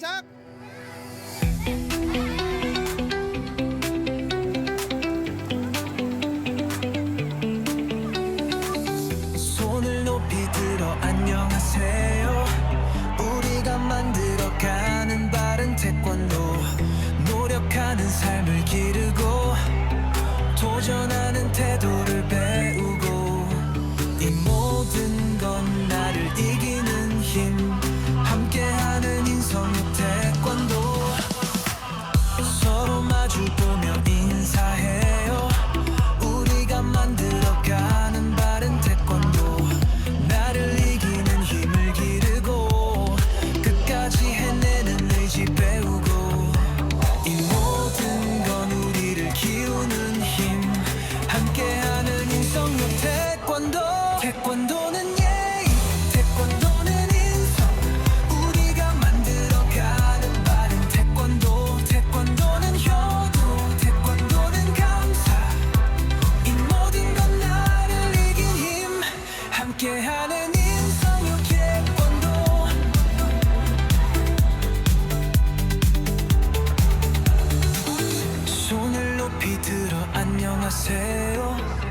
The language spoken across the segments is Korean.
시작. 손을 높이 들어 안녕하세요. 우리가 만들어 가는 바른 태권도 노력하는 삶을 기르고 도전하는 태도 안녕하세요.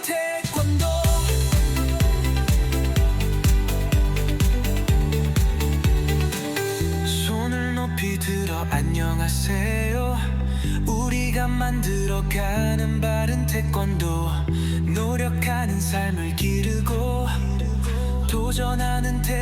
태권도 손을 높이 들어 안녕하세요. 노력하는 삶을 기르고 도전하는 태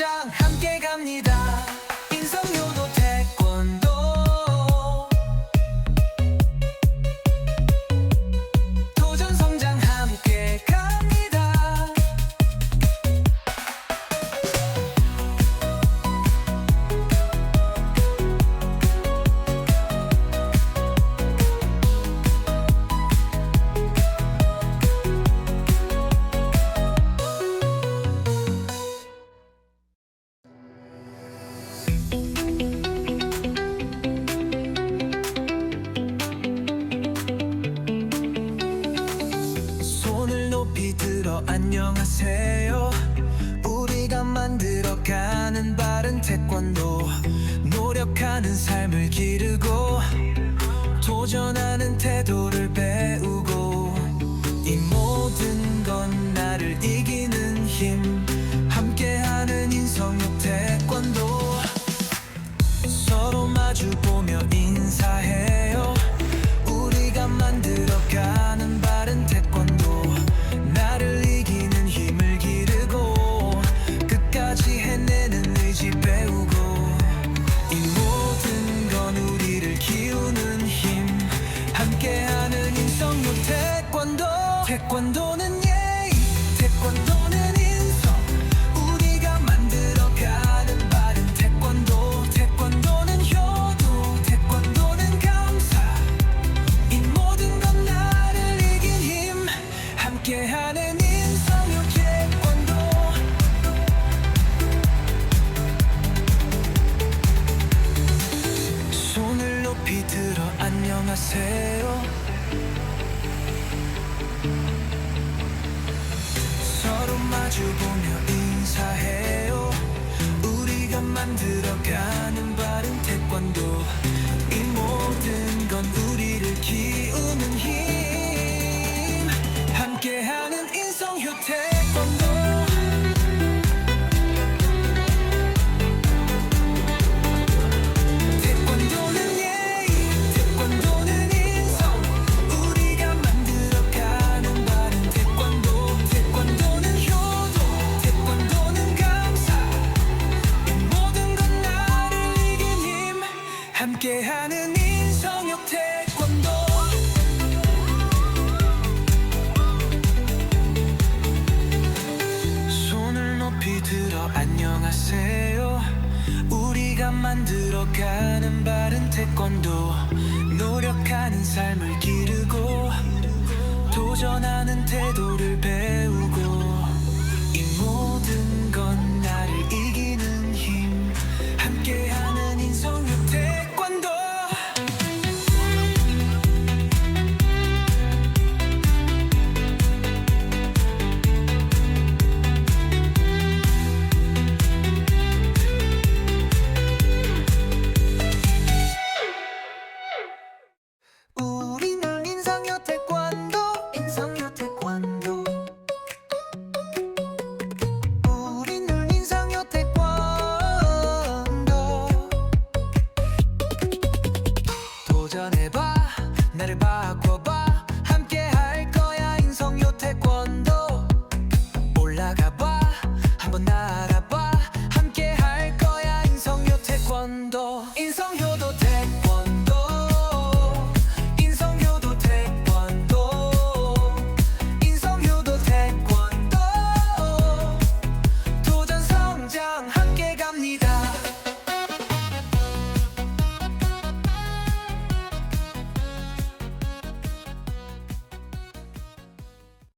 짱 태권도 노력하는 삶을 기르고 도전하는 태도를 배우고 태권도는 예의 태권도는 인성. 우리가 만들어가는 바른 태권도 태권도는 효도 태권도는 감사. 이 모든 건 나를 이긴 힘 함께하는 인성욕 태권도. 손을 높이 들어 안녕하세요 마주 보며 인사해요. 우리가 만들어가는 바른 태권도 만들어가는 바른 태권도 노력하는 삶을 기르고 도전하는 태도를 배우